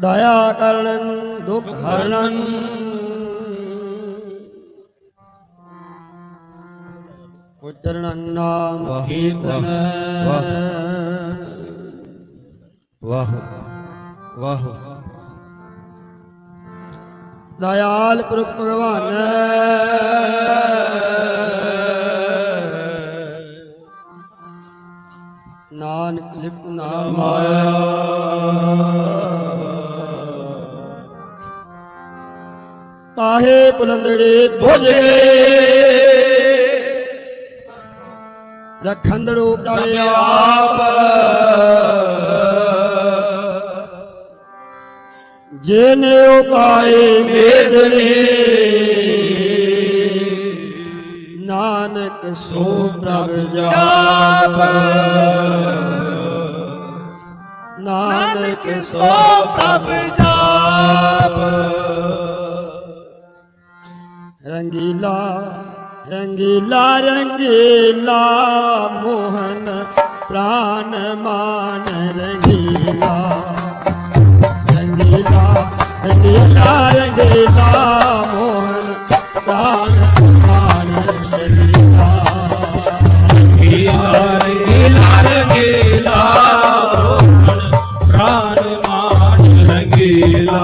ਦਇਆ ਕਰਨੰ ਦੁਖ ਹਰਨੰ ਉਚਰਣੰ ਨਾਮ ਕੀਰਤਨ। ਵਾਹ ਵਾਹ ਦਇਆਲ ਪ੍ਰਭ ਭਗਵਾਨ। ਨਾਨਕ ਲਿਪ ਨਾਮ ਆਇਆ। ਕਾਹੇ ਬੁਲੰਦੜੇ ਬੁਝ ਗਏ ਰਖੰਦੜੋ ਟਾਵੇ ਆਪ ਜੇਨੇ ਉਪਾਏ ਮੇਦਨੇ ਨਾਨਕ ਸੋ ਪ੍ਰਭ ਜਾਪ। ਨਾਨਕ ਸੋ ਪ੍ਰਭ ਜਾਪ। रंगीला रंगीला रंगीला मोहन प्राण मान रंगीला रंगीला रंगीला रंगीला मोहन प्राण मान रंगीला रंगीला रंगीला रंगीला मोहन प्राण मान रंगीला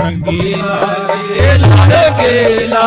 ਰੰਗੀਲਾ ਗੇਲਾ ਗੇਲਾ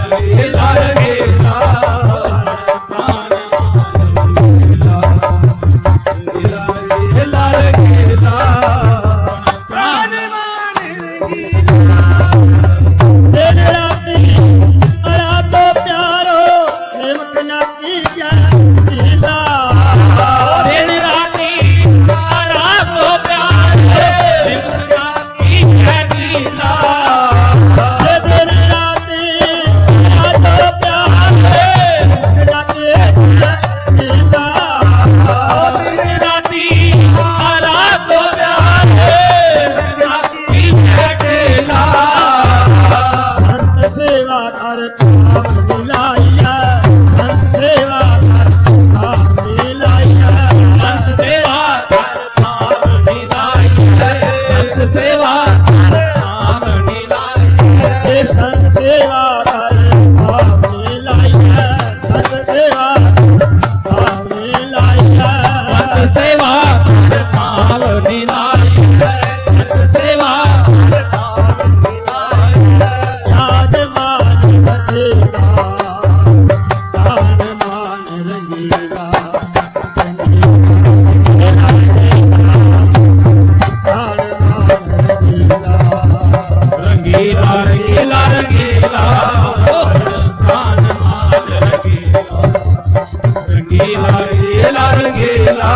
रंगेला रंगेला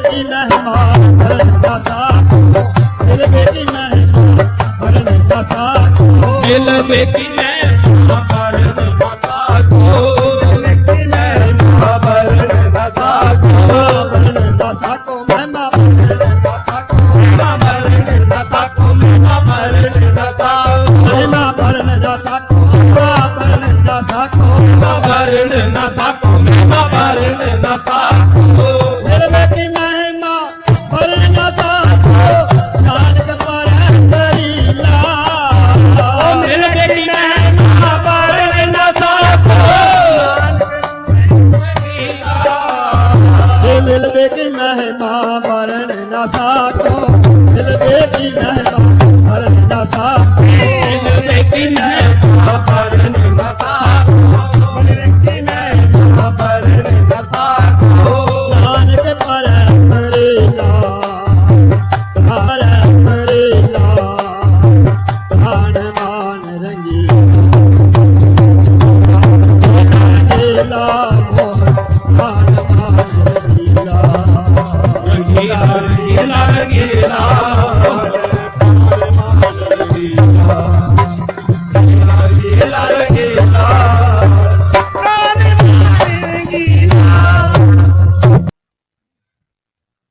ਬੇਟੀ ਮਹਿਮਾ ਭਰਨ ਦਾ ਸਾਥ ਬੇਟੀ ਮਹਿਮਾ ਭਰਨ ਦਾ ਸਾਥ ਦਿਲ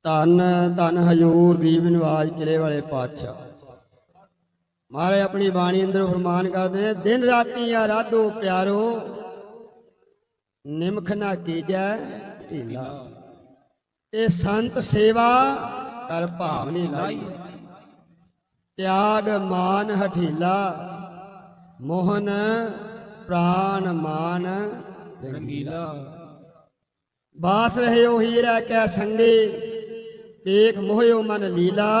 ਧੰਨ ਧੰਨ ਹਜੂਰ ਗਰੀਬ ਨਿਵਾਜ ਕਿਲੇ ਵਾਲੇ ਪਾਤਸ਼ਾਹ। ਮਹਾਰਾਜ ਆਪਣੀ ਬਾਣੀ ਅੰਦਰ ਫਰਮਾਨ ਕਰਦੇ ਨੇ, ਦਿਨ ਰਾਤੀ ਆਰਾਧੋ ਪਿਆਰੋ, ਨਿਮਖ ਨਾ ਕੀਜੈ ਢੀਲਾ। ਤੇ ਸੰਤ ਸੇਵਾ ਕਰ ਭਾਵਨੀ ਲਾਈ। ਤਿਆਗ ਮਾਨ ਹਠੀਲਾ, ਮੋਹਨ ਪ੍ਰਾਨ ਮਾਨ ਰੰਗੀਲਾ। ਬਾਸ ਰਹਿਓ ਹੀਰਾ ਕੈ ਸੰਗੇ ਵੇਖ ਮੋਹਿਓ ਮਨ ਲੀਲਾ।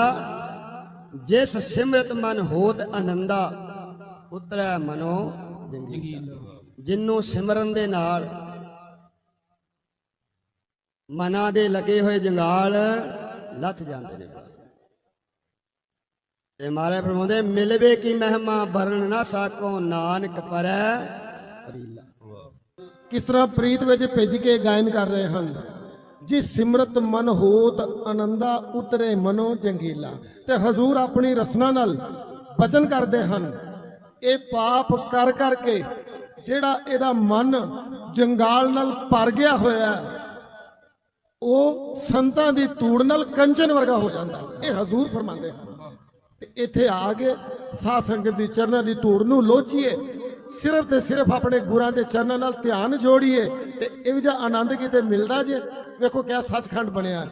ਜਿਸ ਸਿਮਰਤ ਮਨ ਹੋਤ ਆਨੰਦਾ, ਉਤਰੈ ਮਨੋ ਜੰਗੀ ਜਿਨੂੰ ਸਿਮਰਨ ਦੇ ਨਾਲ, ਮਨਾਂ ਦੇ ਲੱਗੇ ਹੋਏ ਜੰਗਾਲ ਲੱਥ ਜਾਂਦੇ ਨੇ। ਤੇ ਮਾਰੇ ਫਰਮਾਉਂਦੇ ਮਿਲਵੇ ਕੀ ਮਹਿਮਾ ਬਰਨ ਨਾ ਸਾਕੋ ਨਾਨਕ ਪਰੈ ਪਰੀਲਾ। ਕਿਸ ਤਰ੍ਹਾਂ ਪ੍ਰੀਤ ਵਿੱਚ ਭਿੱਜ ਕੇ ਗਾਇਨ ਕਰ ਰਹੇ ਹਨ? ਜੀ ਸਿਮਰਤ ਮਨ ਹੋਤ ਆਨੰਦਾ ਉਤਰੇ ਮਨੋ ਜੰਗੀਲਾ। ਤੇ ਹਜ਼ੂਰ ਆਪਣੀ ਰਸਨਾ ਨਾਲ ਬਚਨ ਕਰਦੇ ਹਨ। ਇਹ ਪਾਪ ਕਰ ਕਰਕੇ ਜਿਹੜਾ ਇਹਦਾ ਮਨ ਜੰਗਾਲ ਨਾਲ ਭਰ ਗਿਆ ਹੋਇਆ ਹੈ, ਉਹ ਸੰਤਾਂ ਦੀ ਧੂੜ ਨਾਲ ਕੰਚਨ ਵਰਗਾ ਹੋ ਜਾਂਦਾ। ਇਹ ਹਜ਼ੂਰ ਫਰਮਾਉਂਦੇ ਹਨ। ਤੇ ਇੱਥੇ ਆ ਕੇ ਸਾਧ ਸੰਗਤ ਦੀ ਚਰਨਾਂ ਦੀ ਧੂੜ ਨੂੰ ਲੋਚੀਏ। ਸਿਰਫ ਤੇ ਸਿਰਫ ਆਪਣੇ ਗੁਰਾਂ ਦੇ ਚਰਨਾਂ ਨਾਲ ਧਿਆਨ ਜੋੜੀਏ ਤੇ ਇਹ ਜਿਹਾ ਆਨੰਦ ਕਿਤੇ ਮਿਲਦਾ ਜੇ। ਵੇਖੋ ਕਿਆ ਸੱਚਖੰਡ ਬਣਿਆ।